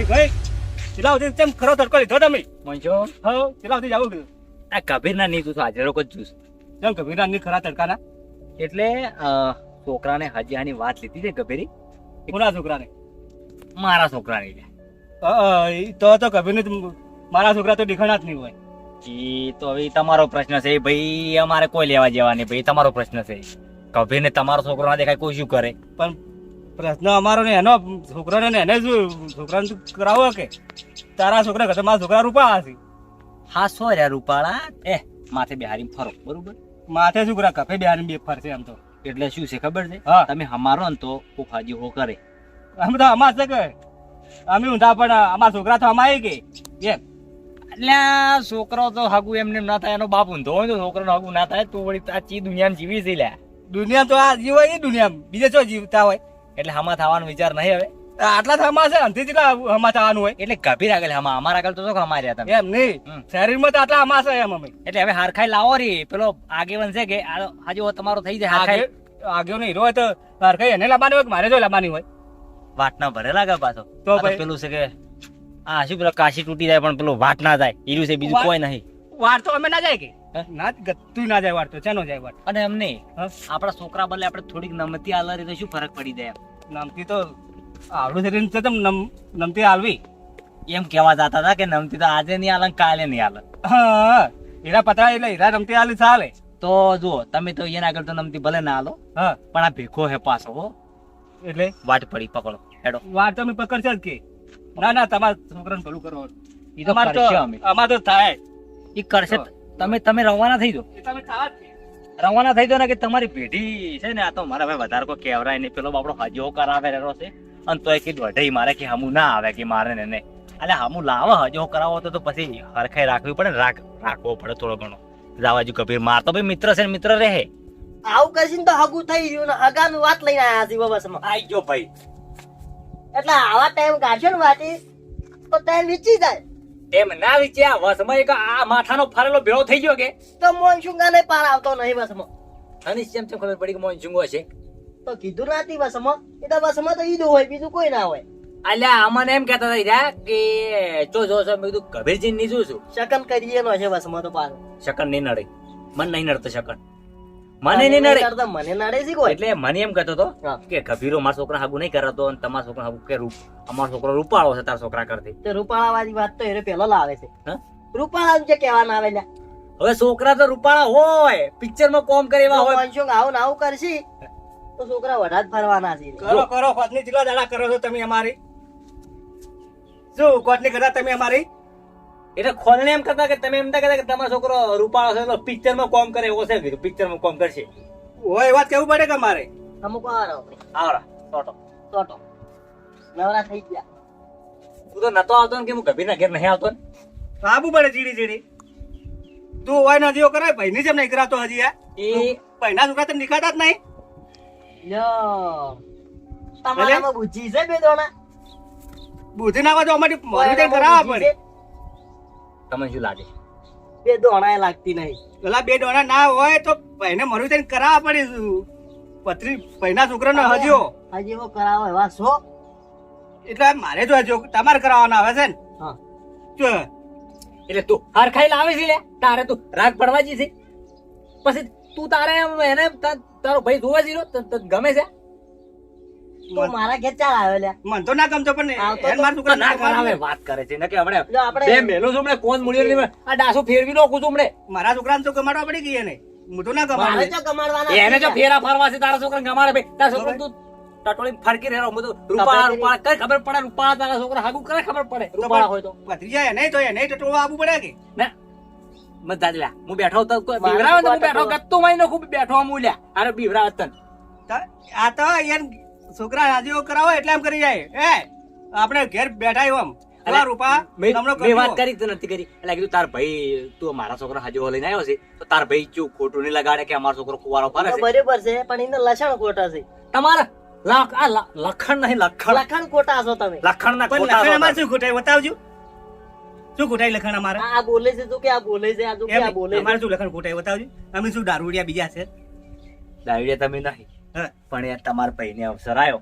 ભાઈ કેટલા સુધી તેમ ખરો તડકો લીધો તમે? મંજો હો કેટલા સુધી જાવું કીધું આ કબીર નહીં તું તો હાજર જ જુસ જેમ કભીરા ની ખરા તડકાના એટલે છોકરાને હજાની વાત લીધી છે કબીરી કોના છોકરાને? મારા છોકરાની ઈ તો તો કભીર મારા છોકરા તો દેખાણા જ નહીં હોય. જી તો હવે તમારો પ્રશ્ન છે. ભાઈ અમારે કોઈ લેવા જેવા નહીં. ભાઈ તમારો પ્રશ્ન છે. કબીર ને તમારો છોકરો ના દેખાય કોઈ શું કરે? પણ પ્રશ્ન અમારો ને એનો છોકરાને ને એને શું છોકરાને તું કરાવો કે? તારા છોકરા કરતા મારા છોકરા રૂપા હશે હા સો રહ્યા રૂપાળા. એ માથે બિહારી ફરો બરોબર? માથે છોકરા કરા કફે બિહારી બે ફરશે આમ તો. એટલે શું છે ખબર છે? હા. તમે અમારો ને તો હાજી હો કરે. અમે તો અમાર છે કે. અમે ઊંધા પણ અમારા છોકરા તો અમાય કે. એમ. એટલે છોકરો તો હાગુ એમને ના થાય એનો બાપ ઊંધો હોય તો છોકરો હાગુ ના થાય તું વળી આ ચી દુનિયામાં જીવી છે લ્યા. દુનિયા તો આ જીવ હોય એ દુનિયા બીજે શું જીવતા હોય? એટલે હમા થવાનો વિચાર નહીં હવે. આટલા અમાર છે અંતે જેટલા હમા થવાનું હોય. એટલે ગભી આગળ હમા અમારા આગળ તો શું અમાર્યા તમે? એમ નહીં. હમ. શરીરમાં તો આટલા હમા છે એમ અમે. એટલે હવે હારખાઈ લાવો રી. પેલો આગેવન છે કે આજે તમારો થઈ જાય હારખાઈ. આગેવ નહીં હીરો હોય તો હારખાઈ એને લાવવાની હોય મારે જો લાવવાની હોય? વાટ ના ભરે લાગે પાછો. તો પેલું છે કે આ શું પેલો કાશી તૂટી જાય પણ પેલું વાટ ના જાય. ઈરું છે બીજું કોઈ નહીં. વાટ તો અમે ના જાય કે? ના જ ગતું ના જાય વાર તો ચાનો જાય વાર અને એમ નહીં? આપણા છોકરા બદલે આપણે થોડીક નમતી આલરી તો શું ફરક પડી જાય નમતી તો આવડું શરીર છે તમ નમ નમતી હાલવી. એમ કહેવા જતા હતા કે નમતી તો આજે નહીં આલે કાલે નહીં આલે હા હીરા પતરા એટલે હીરા નમતી આલી ચાલે તો જુઓ તમે તો એના આગળ તો નમતી ભલે ના આલો હા. પણ આ ભેખો હે પાછો હો. એટલે? વાટ પડી પકડો હેડો. વાટ તમે પકડશો જ કે. ના ના તમારા છોકરાને ભલું કરો એ તો અમાર તો થાય. એ કરશે. તમે તમે રવાના થઈ દો રવાના થઈ દો ને કે તમારી પેઢી છે ને આ તો મારા ભાઈ વધારે કોઈ કહેવરાય નહીં. પેલો બાપડો હજો કરાવે રહ્યો છે. અને તો એ કીધું અઢી મારે કે હમું ના આવે કે મારે ને એટલે હમું લાવો હજો કરાવો તો પછી હરખાઈ રાખવી પડે રાખ રાખવો પડે થોડો ઘણો. જાવાજુ કબીર માર તો ભાઈ મિત્ર છે ને મિત્ર રહે. આવું કરીને તો હગું થઈ ગયું ને હગાનું વાત લઈને આયા છે બસમાં આઈ ગયો ભાઈ. એટલે આવા ટાઈમ કાઢશો ને વાટી તો ટાઈમ વીચી જાય. એમ ના વિચાર વસમાં એક આ માથાનો ફરેલો ભેળો થઈ ગયો કે? તો મોનસુંગા ને પાર આવતો નહીં વસમાં. અને જેમ તેમ ખબર પડી કે મોનસુંગો છે? તો કીધું નાતી વસમાં. એ તો વસમાં તો ઈદ હોય બીજું કોઈ ના હોય. અલ્યા અમને એમ કહેતા હતા રહ્યા કે જો જો જો મેં કીધું કબીરજી ની જોઉં છું? શકન કરીએ નો છે વસમાં તો પાર શકન નહીં નડે. મન નહીં નડતો શકન. મને નહીં નડે. મને નડે છે કોઈ. એટલે મને એમ કહેતો હતો કે ગભીરો મારા છોકરા હાગુ નહીં કરતો અને તમારા છોકરા હાગુ કે રૂપ અમારો છોકરો રૂપાળો છે તારા છોકરા કરતી. તો રૂપાળા વાળી વાત તો એને પેલો લાવે છે. હા? રૂપાળા જે કહેવાના આવે લ્યા. હવે છોકરા તો રૂપાળા હોય પિક્ચરમાં કોમ કરે એવા હોય. મોનસુંગ આવું ને આવું કરશી તો છોકરા વધારે જ ફરવાના છે. કરો કરો કોટની કેટલા દાડા કરો છો તમે અમારી. શું કોટની કરતા તમે અમારી? એટલે ખોલને એમ કરતા કે તમે એમ ના કહેતા કે તમારો છોકરો રૂપાળો છે તો પિક્ચરમાં કોમ કરે એવો છે પિક્ચરમાં કોમ કરશે? હોય એ વાત કેવું પડે કે મારે? અમુક વાર આવરા ટોટો ટોટો નવરા થઈ ગયા. તું તો નતો આવતો ને કે હું ગભીરના ઘેર નહીં આવતો ને? આબુ પડે ચીડી ચીડી. તું હોય નદીઓ કરાય ભાઈ ની જેમ નહીં કરાતો હજી આ એ પૈના છોકરા તમે નીકળતા જ નહીં. યો તમારામાં બુદ્ધિ છે બે દોણા. બુદ્ધિ ના હોય તો અમારી મોરી જઈને કરાવવા પડે. તમને શું લાગે? બે દોણા લાગતી નહીં. પેલા બે દોણા ના હોય તો એને મરવી થઈને કરાવવા પડે પત્રી પૈના છોકરાને હજીઓ હજી એવો કરાવો એવા છો? એટલે મારે જો હજીઓ તમારે કરાવવાના આવે છે ને? હા. જો. એટલે તું હરખાઈ લાવે છે લે? તારે તું રાગ પડવા જઈશ છે. પછી તું તારે એને તારો ભાઈ જોવા જીરો તને ગમે છે? તો મારા ઘેર ચાલ આવ્યો લ્યા મન તો ના ગમતો પણ આવતો એને છોકરા ના ના કરાવે વાત કરે છે. ને હમણે બે મેલો છું હમણે કોણ મૂળ્યો નહીં આ ડાસો ફેરવી નો કુતું હમણે. મારા છોકરાને તો કમાડવા પડી ગઈ એને. હું તો ના મારે તો કમાડવાના એને જો ફેરા ફરવા છે તારા છોકરા ગમાડે ભાઈ. તારા છોકરા તું ટટોળી ફરકી રહેલો હું તો રૂપાળા રૂપાળા કઈ ખબર પડે? રૂપાળા તારા છોકરા હાગુ કરે ખબર પડે? રૂપાળા હોય તો. એને તો એને તો આવવું પડે કે? ના. મત લ્યા. હું બેઠો તો કોઈ મારે બીવરાવે ને તો હું બેઠો ગત્તો માઈને ખૂબ બેઠો હું લ્યા. અરે બીવરાવે તન. આ તો યાર છોકરા રાજીઓ કરાવો એટલે એમ કરી જાય. એ આપણે ઘેર બેઠા એમ. અરે, રૂપા મેં હમણાં મેં વાત કરી તો નથી કરી. એટલે કીધું તાર ભાઈ તું મારા છોકરા હાજો લઈને આવ્યો છે તો તાર ભાઈ ચૂ ખોટું નહીં લગાડે કે અમારો છોકરો કુવારો ફરે છે. બરોબર છે પણ એને લક્ષણ ખોટા છે. તમારા લખ- આ લ- લખણ નહીં લખણ. લખણ ખોટા છો તમે. લખણ ના ખોટા લખાણ અમારે શું ખોટાય બતાવજો. શું ખોટાય લખાણ અમારે? આ બોલે છે તો કે આ બોલે છે આ તો કે આ બોલે અમારે શું લખાણ ખોટાય બતાવજો. અમે શું દારૂડિયા બીજા છે? દારૂડિયા તમે નહીં. પણ યાર તમારા ભાઈને અવસર આવ્યો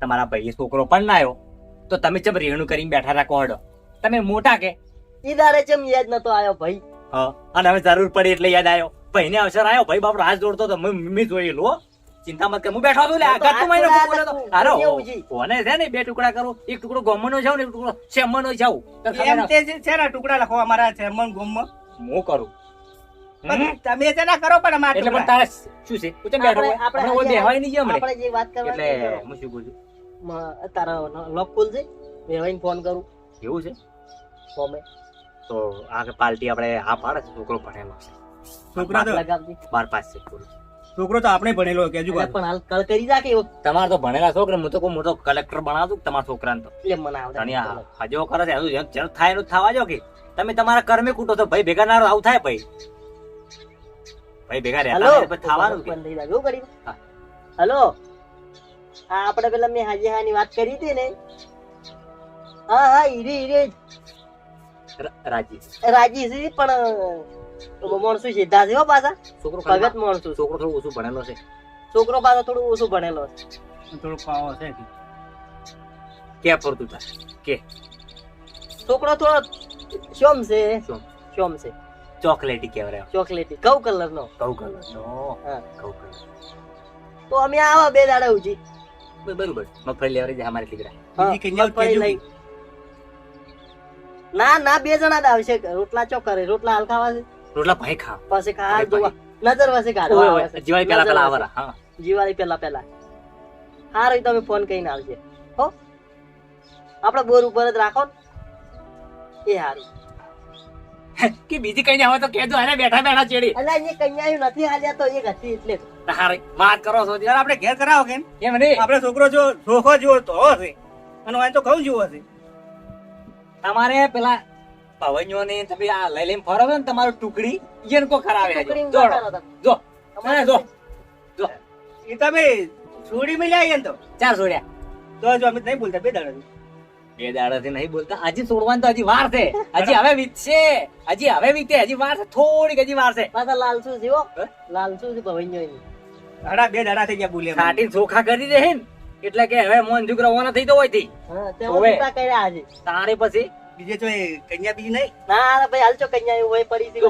તમારા ભાઈએ છોકરો પણ લાયો તો તમે ચમ રેણું કરીને બેઠા રાખો હડો. તમે મોટા કે? ઈ દાડે ચમ યાદ નતો આવ્યો ભાઈ? હા અને હવે જરૂર પડી એટલે યાદ આવ્યો ભાઈને અવસર આવ્યો ભાઈ બાપ રાહ જોડતો તો મેં મેં જોયેલું હો. ચિંતા મત કર. હું બેઠો છું આગળ તું મને બોલે તો. અરે. કોને છે ને બે ટુકડા કરું? એક ટુકડો ગોમનો જાવ ને એક ટુકડો શેમનો જાવ એમ તે છે ને ટુકડા લખો અમારા ચેરમન ગોમમાં. હું કરું? તમે છે ના કરો પણ અમારા એટલે પણ તારે શું છે? હું બેઠો આપણે- આજે બેહવાય નહીં હમણે. આપણે જે વાત કરવા એટલે હું શું બોલું? તારા લોક ખુલશે વેવાઈને ફોન કરું. એવું છે? ફોમે તો આ પાર્ટી આપણે હા પાડે છે? છોકરો ભણેલો છે છોકરા તો બાર પાસ છે છોકરો તો આપણે ભણેલો કેજુ એટલે પણ હાલ કળ કરી રાખે તમારે તો ભણેલા છોકરા હું તો કોઈ મોટો કલેક્ટર બનાવું છું તમારા છોકરાને તો? એટલે મને આવડે હજો કરે છે? હજુ થાય એનું થવા જો કે. તમે તમારા કર્મે કૂટો તો ભાઈ ભેગા ના આવું થાય ભાઈ. ભાઈ ભેગા રહેતા હેલો? થવાનું કે? બંધ થઈ જાય. એવું કરી હેલો? આ આપણે પેલા મેં હાજી હાની વાત કરી હતી ને. હા હા ઈરે ઈરે. રાજી રાજી છે પણ માણસો સીધા છે હો પાછા. છોકરો ભગત માણસો છોકરો થોડું ઓછું ભણેલો છે. છોકરો પાછો થોડું ઓછું ભણેલો છે. થોડો પાવો છે. કે ફરતું થાય કે? છોકરો થોડો શ્યોમ છે. શ્યોમ છે. ચોકલેટી કહેવાય ચોકલેટી કઉ કલર નો કઉ કલર નો કઉ કલર તો અમે આવા બે દાડા ઉજી. બરોબર. મગફળી લેવા જાય અમારે કેજો. ના ના બે જણા જ આવશે. રોટલા ચો કરે? રોટલા હાલ ખાવા છે? રોટલા ભાઈ ખા. પછી ખા જોવા. નજર વસે કાઢવા. દિવાળી પેલા પેલા. આવરા હા. દિવાળી પેલા પેલા હારું તમે ફોન કરીને આવજે. હો? આપણે બોર ઉપર જ રાખો એ હારું. કે બીજી કઈ આવે તો કેજો અરે બેઠા બેઠા ચેડી. એટલે અહીંયા કન્યાયું નથી હાલ્યા તો એક હતી એટલે. તારે વાત કરો છો યાર આપણે ઘેર કરાવો કે એમ નહીં? આપણે છોકરો જો ચોખો જો તો હશે અને વાય તો ઘઉં જેવો હશે તમારે પેલા પવનીઓ ને તમે આ લઈ લઈને ફરો ને તમારું ટુકડી ઈયન કો કરાવે હતા. જો. તમારે જો. જો. એ તમે છોડી મળ્યા ઈયન ને તો? ચાર છોડ્યા તો જો અમે નહીં બોલતા બે દાડા બે દાડાથી નહીં બોલતા. હજી છોડવાનું તો હજી વાર છે. હજી હવે વીતશે હજી હવે વીતે હજી વાર છે. થોડીક હજી વાર છે. પાછા લાલસુ જીવો. લાલસુ છે ભવનીઓની. દાડા બે દાડા થઈ ગયા બોલે સાટી ચોખા કરી દે હે એટલે કે હવે મોન જુગ રવાના થઈ તો હોયથી. હા તે હોવે. તારે પછી બીજે તો કન્યા બીજી નહીં? ના ભાઈ હાલ ચો કન્યા હોય પડી છે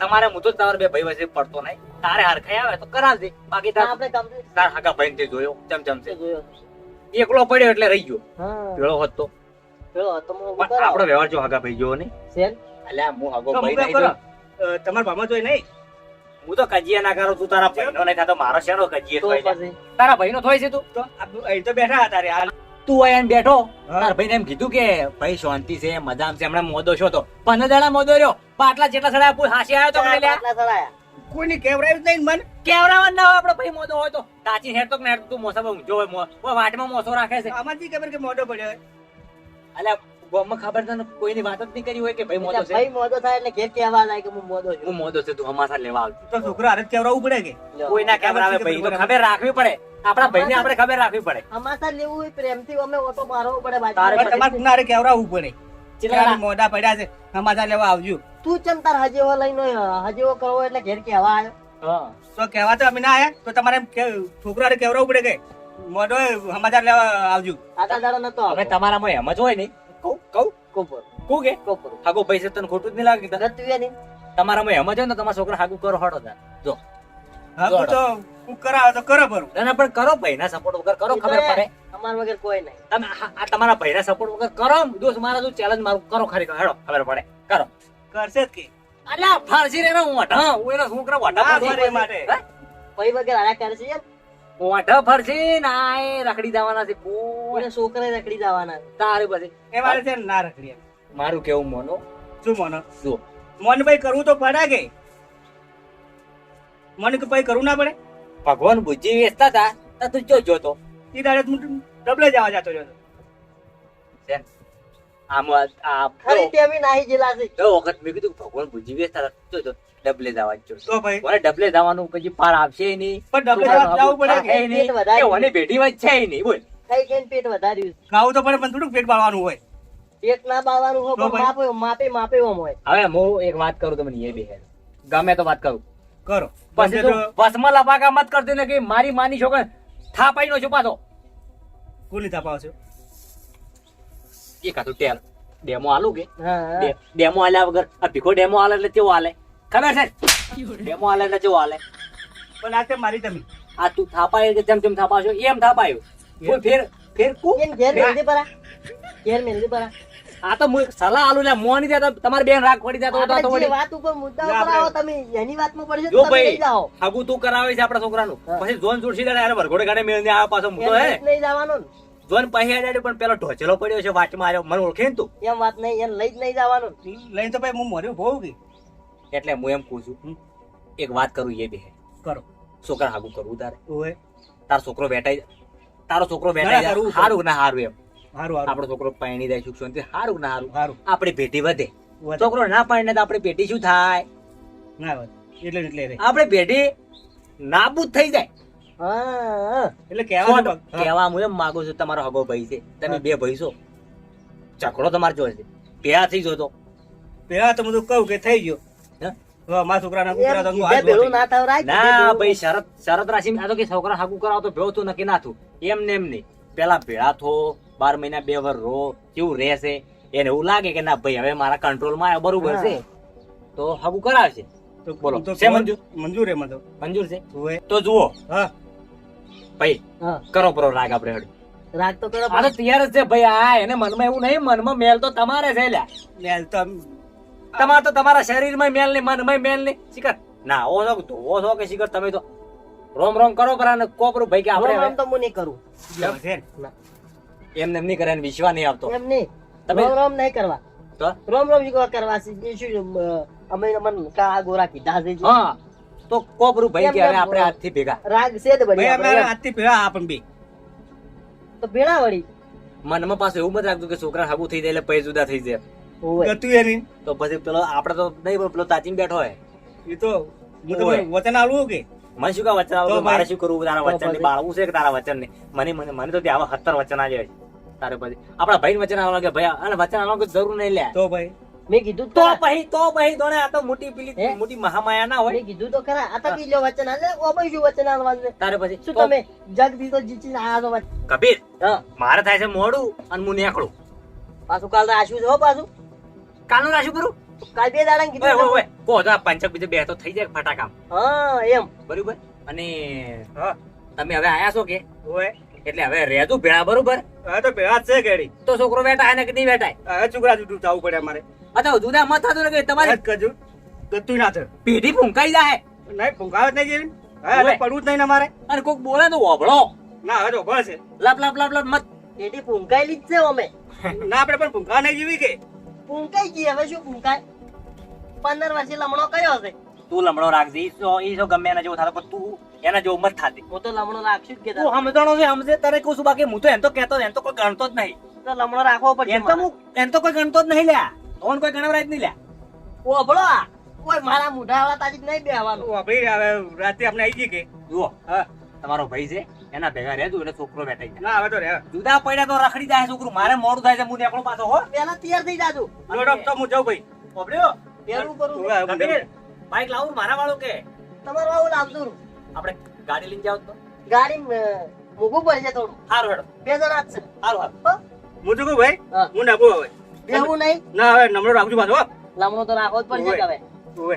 તમારે હું તો તમારે બે ભાઈ વચ્ચે પડતો નહીં. તારે હરખાઈ આવે તો કરાવજે બાકી તાર આપણે complete તાર હાકા ભાઈ જોયો ચમ ચમ છે જોયો. એકલો પડ્યો એટલે રહી ગયો. હા. પેલો હતો તો. પેલો હતો મો પણ આપણો વ્યવહાર જો હાગા ભાઈ જોયો ને સેન? અલ્યા હું હાગો ભાઈ નહીં તો તમાર તમારા જોઈ નહીં? હું તો કજીયા ના કરું તું તારા ભાઈનો નહીં તો મારો શેનો કજીએ તો થોય? તારા ભાઈનો થોય છે તું? તો અહીં તો બેઠા હતા રે હાલ. તું અહીંયા બેઠો? તાર ભાઈને એમ કીધું કે ભાઈ શાંતિ છે મજામ છે હમણાં મોદો છો તો. પંદર દાડા મોદો રહ્યો. પાટલા જેટલા સડાયા પૂછ હાસી આવ્યો તો મને લ્યા. કોઈની કેવરાયું નહીં મન? કેવડાવવાનું ના હોય આપણો ભાઈ મોદો હોય તો. તાચી હેડ તો ને તું મોસા બહુ ઊંચો હોય મો- ઓય વાટમાં મોસો રાખે છે. આમાં જી ખબર કે મોઢો પડ્યો હોય. અલ્યા ગોમમાં ખબર તને કોઈની વાત જ નહીં કરી હોય કે ભાઈ મોદો છે? ભાઈ મોદો થાય એટલે ઘેર કહેવા લાગે કે હું મોદો છું. હું મોદો છું તું અમાસા લેવા આવતી. તો છોકરો હારે કેવરાવું પડે કે? લ્યો. કોઈના કેવડાવે ભાઈ તો ખબર રાખવી પડે? આપણા ભાઈને આપણે ખબર રાખવી પડે. અમાસા લેવું હોય પ્રેમથી અમે ઓટો મારવો પડે બાજુ. તારે તમારે તમારે કેવરાવું પડે. ચેટલા મોડા પડ્યા છે? સમાચાર લેવા આવજો. તું ચમ તાર હજેવો લઈને હજેવો કરવો એટલે ઘેર કહેવા આવ્યો. હા. તો કહેવા તો અમે ના આયા તો તમારે છોકરાને કેવરાવું પડે કે? મોઢો સમાચાર લેવા આવજો. દાડા નતો હવે. તમારામાં એમ જ હોય ને. કહું કહું. કોપર. કહું કે? કોપર. હાગો પૈસા તને ખોટું જ નહીં લાગે ગતુએ નહીં તમારામાં એમ જ હોય ને તમારા છોકરા હાગું કરો હડો તાર. જો. હા તો તો હું કરાવ તો કરો ભરું. ના ના પણ કરો ભાઈના સપોર્ટ વગર કરો ખબર પડે. તમારા વગર કોઈ નહીં. તમે આ તમારા ભાઈના સપોર્ટ વગર કરો દોસ્ત મારા જો ચેલેન્જ મારું કરો ખરી હેડો ખબર પડે. કરો. કરશે જ કે. અલા ફારસી રે હું વઢા. હું એના છોકરા વઢા ના માટે. ભાઈ વગર આયા કરશે એમ વઢા ફરસી ના એ રખડી જવાના છે કોઈ કોઈને રખડી જવાના. તારે પછી. એ મારે છે ના રખડી મારું કેવું મોનો શું મોનો મોન ભાઈ કરવું તો પડે કે મને કે ભાઈ કરવું ના પડે? ભગવાન બુદ્ધિ વેચતા હતા તું જો જોતો? એ દાડે હું ડબલે જવા જતો રહ્યો હતો. આમ આ- આ ખરી ટેમી નાહી જેલા છે. દો વખત મેં કીધું ભગવાન બુદ્ધિ વેચતા હતા જો જો ડબલે જવા જ તો ભાઈ. કોને ડબલે જવાનું પછી પાર આવશે નહીં. પણ ડબલે જવા પડે કે? વધારે. ઓની ભેટીમાં જ છે નહીં બોલ. કઈ કઈ પેટ વધાર્યું. ખાવું તો પડે પણ થોડુંક પેટ બાળવાનું હોય. પેટ ના બાવાનું હોય પણ માપે માપે માપે ઓમ હોય. હવે હું એક વાત કરું તમને એ બે ગમે તો વાત કરું. કરો. પછી તો તું બસમાં લપાકા મત કરતી ને કે મારી માની છોકરા થાપાઈ નો છુપાતો કોની થાપાવ છે એક હાથું ટેલ ડેમો આલું કે? ડેમો આલ્યા વગર આ ભીખો ડેમો આલે એટલે કેવો આલે. ખબર છે? ડેમો આલે એટલે કેવો આલે. પણ આ તે મારી તમે આ તું થાપાય કે જેમ જેમ થાપાશો એમ થાપાયો. કોઈ ફેર ફેર કુ એમ ઘેર મેલદી પરા? ઘેર મેલદી પરા? આ તો હું સલાહ આલું લે મોની દે તમારી બેન રાખ પડી જાય તો તો વાત ઉપર મુદ્દા ઉપર આવો તમે એની વાતમાં પડશે તો તમે લઈ જાઓ. હગુ તું કરાવે છે આપણા છોકરાનું. પછી જોન જોડસી દે અરે વરઘોડે ગાડે મેળને આ પાછો મુદ્દો હે. નહીં જવાનું ને. જોન પછી ડાડે પણ પેલો ઢોચેલો પડ્યો છે વાટમાં આવ્યો મને ઓળખે ને તું? એમ વાત નહીં એને લઈ જ નહીં જવાનું. લઈને તો ભાઈ હું મર્યો બહુ કે એટલે હું એમ કહું છું એક વાત કરું એ બે. કરો. છોકરા હાગુ કરવું તારે. ઓય. તારો છોકરો બેઠાઈ તારો છોકરો ના, બેઠાઈ જાય. સારું ના સારું એમ. હારું હારું. આપણો છોકરો પાણી જાય સુખ શાંતિ હારું ના સારું હારું. આપણી ભેટી વધે. છોકરો ના પાણી તો આપણી પેટી શું થાય? ના. એટલે એટલે આપણે ભેટી નાબૂદ થઈ જાય. હા. એટલે કહેવા ખોટું. કહેવા હું. એમ માંગુ છું તમારો હગો ભાઈ છે. તમે બે ભાઈ છો. તમારે છે. પેલા થઈ જતો પેલા તો બધું કહું કે થઈ ગયો. હે? મારા છોકરાના તો હાથ. ના થવરાય, કીધે ના ભાઈ શરત શરત રાશિ આ તો કે છોકરા હાગુ કરાવો તો ભેળો તું નક્કી ના થયું એમ ને એમ નહીં. પેલા ભેળા થો બાર મહિના બે વર રો કેવું રહેશે? એને એવું લાગે કે ના ભાઈ હવે મારા કંટ્રોલમાં આવ્યો બરોબર છે. તો હાગુ કરાવશે. તો બોલો. છે મંજૂર? મંજૂર મંજૂર તો. મંજૂર છે? તો જુઓ. હા. ભાઈ કરો પરો રાગ આપણે હળી રાગ તો કરો અરે તૈયાર જ છે ભાઈ આ એને મનમાં એવું નહીં મનમાં મેલ તો તમારે છે લ્યા. મેલ તો તમાર તો તમારા શરીરમાં મેલ નહીં મનમાં મેલ નહીં. શિખર ના ઓ છો તો ઓ છો કે શિખર તમે તો રોમ રોમ કરો પરા ને કોપરું ભાઈ કે આપણે રોમ તો હું નહીં કરું. એમને એમ નહીં કરે એને વિશ્વાસ નહીં આવતો. એમ નહીં. તમે- રોમ રોમ નહીં કરવા. તો? રોમ રોમ કરવા છે? શું અમે મન કા ગોરા કીધા છે. હા. તો કોપરું ભાઈ કે હવે આપણે હાથથી ભેગા. રાગ છે તો ભાઈ અમે. આજથી પેલા આપણ બી. તો ભેળા વળી મનમાં પાછું એવું મત રાખતું કે છોકરા હાબુ થઈ જાય એટલે પૈ જુદા થઈ જાય. ગતું એની તો પછી પેલો આપણે તો નહીં પણ પેલો તાચીને બેઠો હોય. એ તો હું તો વચન આલું કે? મને શું કા વચન આવતું? મારે શું કરવું? તારા વચન ને બાળવું છે કે તારા વચન ને મને મને મને તો ત્યાં આવા સત્તર વચન આવી જાય તારે પછી. આપણા ભાઈ વચન આવવા કે ભાઈ અને વચન આવવા કોઈ જરૂર નહીં લે. તો ભાઈ. મેં કીધું તો તો પછી તો પછી દોણે આ તો મોટી પેલી મોટી મહામાયા ના હોય. મેં કીધું તો ખરા આ તો બીજો વચન આલે ઓ ભાઈ શું વચન આલવાનું? તારે પછી શું તમે જગ દીધો જીચીને આયા તો વચન? કબીર મારે થાય છે મોડું અને હું નેકળું. પાછું કાલ તો જો પાછું. કાલનું રાશું કરું? કાલ બે દાડા કીધું ઓય ઓય કો તો પંચક બીજે બે તો થઈ જાય ફટાકામ. હા એમ. બરોબર? અને હા. તમે હવે આયા છો કે? ઓય. એટલે હવે રહેતું ભેળા બરોબર? હવે તો ભેળા જ છે ગેડી તો છોકરો બેઠા ને કે નહીં બેઠાય હવે છોકરા જુટું થવું પડે અમારે. અથવા જુદા મત થતું નથી તમારે કજુ ગતું ના થાય. પેઢી ફૂંકાઈ જાય નહીં ફૂંકાવે જ નહીં જેવી હવે પડવું જ નહીં અમારે. અને કોક બોલે તો ઓભળો ના હવે તો છે. લપ લપ લપ લપ મત. પેઢી ફૂંકાયેલી જ છે અમે. ના આપણે પણ ફૂંકા નહીં જેવી કે. ફૂંકાઈ ગઈ હવે શું ફૂંકાય? પંદર વર્ષે લમણો કયો હશે? તું લમણો રાખજે. ઈ જો ગમે એના જેવો થાતો પણ તું એના જેવો મત થાતી. હું તો લમણો રાખશું જ કે તું સમજણો છે સમજે. તારે કહું છું બાકી હું તો એમ તો કહેતો એમ તો કોઈ ગણતો જ નહીં. તો લમણો રાખવો પડશે એમ તો હું એમ તો કોઈ ગણતો જ નહીં લ્યા. ઓન કોઈ ગણવરાય જ નહીં લ્યા. ઓભળો કોઈ મારા મુઢા વાળા તાજી નહીં બેહવાનું. ભાઈ હવે રાતે આપણે આવી જઈએ કે? જુઓ હા. તમારો ભાઈ છે એના ભેગા રહેતું એટલે છોકરો બેઠા ના હવે તો રે જુદા પડ્યા તો રખડી જાય છોકરું મારે મોડું થાય છે હું નીકળું પાછો હો. પેલા તૈયાર થઈ જાજો. લોડો તો હું જાઉં ભાઈ. ઓભળ્યો પેલું કરું. બાઈક લાવું મારા વાળો કે? તમારો આવું લાવજો. આપણે ગાડી લઈને જાવ તો. ગાડી મોગું પડશે થોડું. સારું હેડો. બે જણા જ છે. સારું હા. કહું ભાઈ? હું નાખું હવે. બેહવું નહીં? ના હવે નમણો રાખજો પાછો નમણો તો રાખો જ પડશે હવે. ઓવે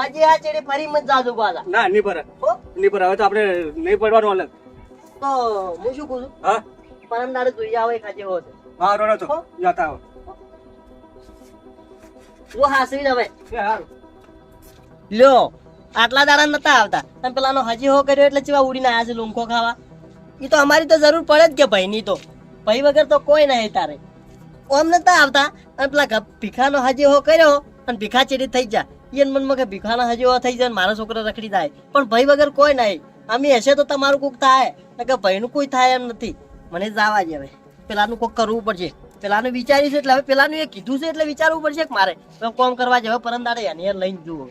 આજે આ ચેડે ફરી મત જાજો પાછા. ના ની પર. ની પર હવે તો આપણે નહીં પડવાનું અલગ. તો હું શું કહું છું? હા? પરમ દાડે જોઈ આવે ખાજે હો છે હા રોડો તો. હો? જતા હો. જો હાસવી હવે. એ હારું. લ્યો આટલા દાડા નતા આવતા. અને પેલાનો હજી હો કર્યો એટલે ચેવા ઉડીને આયા છે લૂંખો ખાવા? એ તો અમારી તો જરૂર પડે જ કે ભાઈની તો. ભાઈ વગર તો કોઈ નહીં તારે. ઓમ નતા આવતા. અને પેલા ભીખાનો હજી હો કર્યો અને ભીખા ચેડી થઈ જા એને મનમાં કે ભીખાનો હજી હો થઈ જાય મારા છોકરા રખડી જાય. પણ ભાઈ વગર કોઈ નહીં. અમે હશે તો તમારું કોક થાય. ને કે ભાઈનું કોઈ થાય એમ નથી. મને જવા જ હવે. પેલાનું કોક કરવું પડશે. પેલાનું વિચાર્યું છે એટલે હવે પેલાનું એ કીધું છે એટલે વિચારવું પડશે કે મારે. કોમ કરવા જ હવે પરમ દાડે એની લઈને જુઓ.